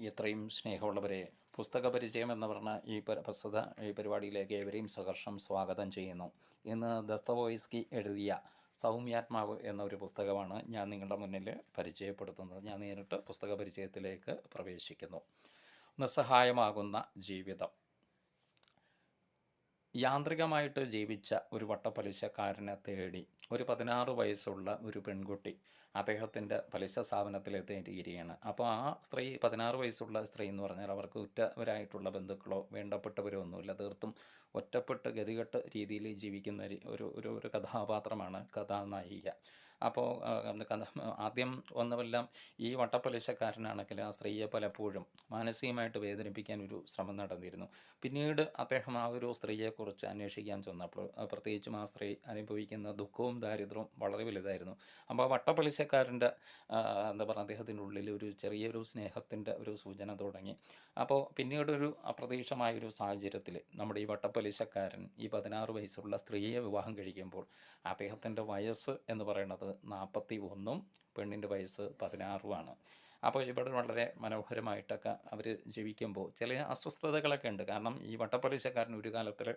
എത്രയും സ്നേഹമുള്ളവരെ പുസ്തക പരിചയം എന്ന് പറഞ്ഞ ഈ പ്രസ്തുത ഈ പരിപാടിയിലേക്ക് ഏവരെയും സഹർഷം സ്വാഗതം ചെയ്യുന്നു. ഇന്ന് ദസ്തവോയിസ്കി എഴുതിയ സൗമ്യാത്മാവ് എന്ന ഒരു പുസ്തകമാണ് ഞാൻ നിങ്ങളുടെ മുന്നിൽ പരിചയപ്പെടുത്തുന്നത്. ഞാൻ നേരിട്ട് പുസ്തക പരിചയത്തിലേക്ക് പ്രവേശിക്കുന്നു. നിസ്സഹായമാകുന്ന ജീവിതം. യാന്ത്രികമായിട്ട് ജീവിച്ച ഒരു വട്ടപ്പലിശക്കാരനെ തേടി ഒരു പതിനാറ് വയസ്സുള്ള ഒരു പെൺകുട്ടി അദ്ദേഹത്തിന്റെ പലിശ സ്ഥാപനത്തിലെത്തിയിരിക്കുകയാണ് അപ്പോൾ ആ സ്ത്രീ പതിനാറ് വയസ്സുള്ള സ്ത്രീ എന്ന് പറഞ്ഞാൽ അവർക്ക് ഉറ്റവരായിട്ടുള്ള ബന്ധുക്കളോ വേണ്ടപ്പെട്ടവരോ ഒന്നുമില്ല. തീർത്തും ഒറ്റപ്പെട്ട് ഗതികെട്ട് രീതിയിൽ ജീവിക്കുന്ന ഒരു- ഒരു ഒരു കഥാപാത്രമാണ് കഥാനായിക. അപ്പോൾ കഥ ആദ്യം ഒന്നുമെല്ലാം ഈ വട്ടപ്പലിശക്കാരനാണെങ്കിൽ ആ സ്ത്രീയെ പലപ്പോഴും മാനസികമായിട്ട് വേദനിപ്പിക്കാൻ ഒരു ശ്രമം നടന്നിരുന്നു. പിന്നീട് അദ്ദേഹം ആ ഒരു സ്ത്രീയെക്കുറിച്ച് അന്വേഷിക്കാൻ ചെന്നപ്പോൾ പ്രത്യേകിച്ചും ആ സ്ത്രീ അനുഭവിക്കുന്ന ദുഃഖവും ദാരിദ്ര്യവും വളരെ വലുതായിരുന്നു. അപ്പോൾ ആ വട്ടപ്പലിശക്കാരന്റെ എന്താ പറയുക അദ്ദേഹത്തിന്റെ ഉള്ളിൽ ഒരു ചെറിയൊരു സ്നേഹത്തിന്റെ ഒരു സൂചന തുടങ്ങി. അപ്പോൾ പിന്നീടൊരു അപ്രതീക്ഷിതമായ ഒരു സാഹചര്യത്തിൽ നമ്മുടെ ഈ വട്ടപ്പലിശക്കാരൻ ഈ പതിനാറ് വയസ്സുള്ള സ്ത്രീയെ വിവാഹം കഴിക്കുമ്പോൾ അദ്ദേഹത്തിന്റെ വയസ്സ് എന്ന് പറയുന്നത് നാൽപ്പത്തി ഒന്നും പെണ്ണിന്റെ വയസ്സ് പതിനാറുമാണ്. അപ്പോൾ ഇവിടെ വളരെ മനോഹരമായിട്ടൊക്കെ അവർ ജീവിക്കുമ്പോൾ ചില അസ്വസ്ഥതകളൊക്കെ ഉണ്ട്. കാരണം ഈ വട്ടപ്പലിശക്കാരൻ ഒരു കാലത്തിൽ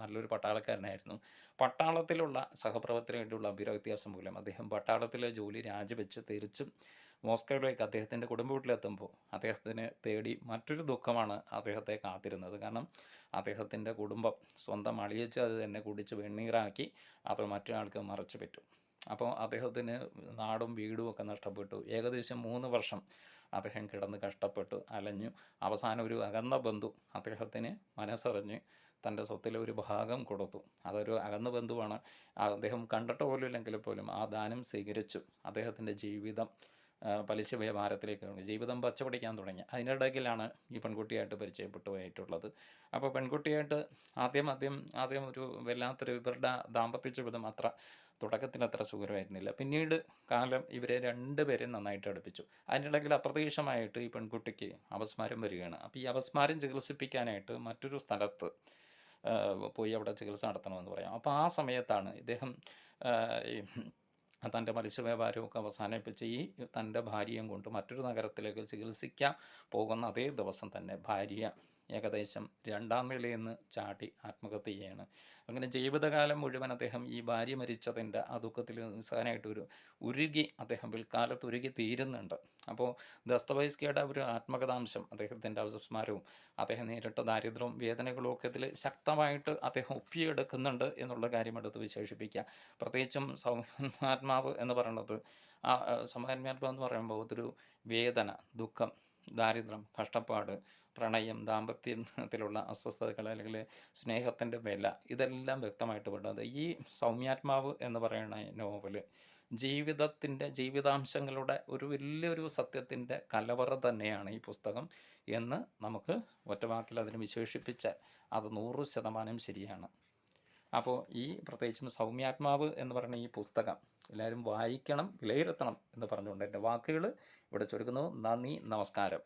നല്ലൊരു പട്ടാളക്കാരനായിരുന്നു. പട്ടാളത്തിലുള്ള സഹപ്രവർത്തകരായിട്ടുള്ള അഭിരവ്യത്യാസം മൂലം അദ്ദേഹം പട്ടാളത്തിലെ ജോലി രാജിവെച്ച് തിരിച്ചും മോസ്കോയിലേക്ക് അദ്ദേഹത്തിന്റെ കുടുംബ വീട്ടിലെത്തുമ്പോൾ അദ്ദേഹത്തിന് തേടി മറ്റൊരു ദുഃഖമാണ് അദ്ദേഹത്തെ കാത്തിരുന്നത്. കാരണം അദ്ദേഹത്തിന്റെ കുടുംബം സ്വന്തം അളിയച്ച് അത് തന്നെ കുടിച്ച് വെണ്ണീറാക്കി അത് മറ്റൊരാൾക്ക് മറച്ചു പറ്റും. അപ്പോൾ അദ്ദേഹത്തിന് നാടും വീടും ഒക്കെ നഷ്ടപ്പെട്ടു. ഏകദേശം മൂന്ന് വർഷം അദ്ദേഹം കിടന്ന് കഷ്ടപ്പെട്ടു അലഞ്ഞു. അവസാനം ഒരു അകന്ന ബന്ധു അദ്ദേഹത്തിന് മനസ്സറിഞ്ഞ് തന്റെ സ്വത്തിലെ ഒരു ഭാഗം കൊടുത്തു. അതൊരു അകന്ന ബന്ധുവാണ്. അദ്ദേഹം കണ്ടിട്ട് പോലും ഇല്ലെങ്കിൽ പോലും ആ ദാനം സ്വീകരിച്ചു. അദ്ദേഹത്തിന്റെ ജീവിതം പലിശ വ്യാപാരത്തിലേക്ക് തുടങ്ങി ജീവിതം പച്ചപിടിക്കാൻ തുടങ്ങി. അതിനിടയ്ക്കിലാണ് ഈ പെൺകുട്ടിയായിട്ട് പരിചയപ്പെട്ടു പോയിട്ടുള്ളത് അപ്പോൾ പെൺകുട്ടിയായിട്ട് ആദ്യം ആദ്യം ആദ്യം ഒരു വല്ലാത്തൊരു ഇവരുടെ ദാമ്പത്യ ജീവിതം അത്ര തുടക്കത്തിൽ അത്ര സുഖമായിരുന്നില്ല പിന്നീട് കാലം ഇവരെ രണ്ടുപേരും നന്നായിട്ട് അടുപ്പിച്ചു. അതിനിടയ്ക്കിൽ അപ്രതീക്ഷിതമായിട്ട് ഈ പെൺകുട്ടിക്ക് അപസ്മാരം വരികയാണ്. അപ്പോൾ ഈ അപസ്മാരം ചികിത്സിപ്പിക്കാനായിട്ട് മറ്റൊരു സ്ഥലത്ത് പോയി അവിടെ ചികിത്സ നടത്തണമെന്ന് പറയാം. അപ്പോൾ ആ സമയത്താണ് ഇദ്ദേഹം ഈ തന്റെ മത്സ്യ വ്യാപാരമൊക്കെ അവസാനിപ്പിച്ച് ഈ തന്റെ ഭാര്യയും കൊണ്ട് മറ്റൊരു നഗരത്തിലേക്ക് ചികിത്സിക്കാൻ പോകുന്ന അതേ ദിവസം തന്നെ ഭാര്യ ഏകദേശം രണ്ടാം നിന്ന് ചാടി ആത്മഹത്യ ചെയ്യാണ്. അങ്ങനെ ജീവിതകാലം മുഴുവൻ അദ്ദേഹം ഈ ഭാര്യ മരിച്ചതിന്റെ ആ ദുഃഖത്തിൽ നിസ്സാരമായിട്ട് ഒരു ഉരുകി അദ്ദേഹം പിൽക്കാലത്ത് ഉരുകി തീരുന്നുണ്ട്. അപ്പോൾ ദസ്തവൈസ്കിയുടെ ഒരു ആത്മകഥാംശം അദ്ദേഹത്തിന്റെ അവസ്മാരവും അദ്ദേഹം നേരിട്ട ദാരിദ്ര്യവും വേദനകളും ഒക്കെ ഇതിൽ ശക്തമായിട്ട് അദ്ദേഹം ഒപ്പിയെടുക്കുന്നുണ്ട് എന്നുള്ള കാര്യം എടുത്ത് വിശേഷിപ്പിക്കുക. പ്രത്യേകിച്ചും സൗമ്യാത്മാവ് എന്ന് പറയുന്നത് ആ ആ, എന്ന് പറയുമ്പോൾ ഒരു വേദന ദുഃഖം ദാരിദ്ര്യം കഷ്ടപ്പാട് പ്രണയം ദാമ്പത്യത്തിലുള്ള അസ്വസ്ഥതകൾ അല്ലെങ്കിൽ സ്നേഹത്തിന്റെ വില ഇതെല്ലാം വ്യക്തമായിട്ട് പെടുന്നത് ഈ സൗമ്യാത്മാവ് എന്ന് പറയുന്ന നോവൽ ജീവിതത്തിന്റെ ജീവിതാംശങ്ങളുടെ ഒരു വലിയൊരു സത്യത്തിന്റെ കലവറ തന്നെയാണ് ഈ പുസ്തകം എന്ന് നമുക്ക് ഒറ്റവാക്കിൽ അതിനെ വിശേഷിപ്പിച്ചാൽ അത് നൂറ് ശതമാനം ശരിയാണ്. അപ്പോൾ ഈ പ്രത്യേകിച്ചും സൗമ്യാത്മാവ് എന്ന് പറയുന്ന ഈ പുസ്തകം എല്ലാവരും വായിക്കണം വിലയിരുത്തണം എന്ന് പറഞ്ഞുകൊണ്ട് എന്റെ വാക്കുകൾ ഇവിടെ ചുരുക്കുന്നു. നന്ദി നമസ്കാരം.